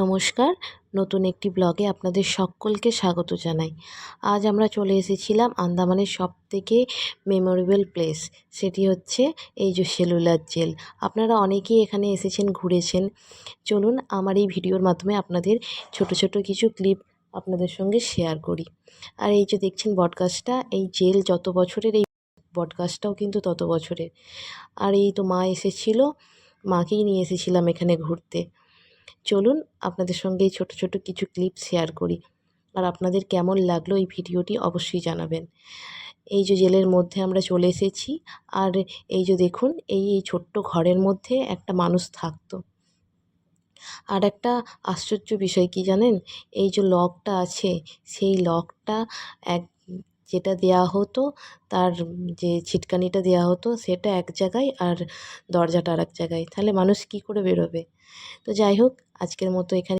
নমস্কার। নতুন একটি ব্লগে আপনাদের সকলকে স্বাগত জানাই। আজ আমরা চলে এসেছিলাম আন্দামানের সব থেকে মেমোরেবল প্লেস সেটি হচ্ছে এই যে সেলুলার জেল। আপনারা অনেকেই এখানে এসেছেন, ঘুরেছেন। চলুন আমার এই ভিডিওর মাধ্যমে আপনাদের ছোট ছোট কিছু ক্লিপ আপনাদের সঙ্গে শেয়ার করি। আর এই যে দেখছেন বটগাছটা এই জেল যত বছরের, এই বটগাছটাও কিন্তু তত বছরের। আর এই তো মা এসেছিল, মাকেই নিয়ে এসেছিলাম এখানে ঘুরতে। চলুন আপনাদের সঙ্গে এই ছোটো ছোটো কিছু ক্লিপ শেয়ার করি। আর আপনাদের কেমন লাগল এই ভিডিওটি অবশ্যই জানাবেন। এই যে জেলের মধ্যে আমরা চলে এসেছি, আর এই যে দেখুন, এই এই ছোট্ট ঘরের মধ্যে একটা মানুষ থাকতো। আর একটা আশ্চর্য বিষয় কি জানেন? এই যে লকটা আছে, সেই লকটা এক যেটা দেওয়া হতো, তার যে ছিটকানিটা দেওয়া হতো, সেটা এক জায়গায় আর দরজাটা আর এক জায়গায়। তাহলে মানুষ কী করে বেরোবে? তো যাই হোক, আজকের মতো এখানে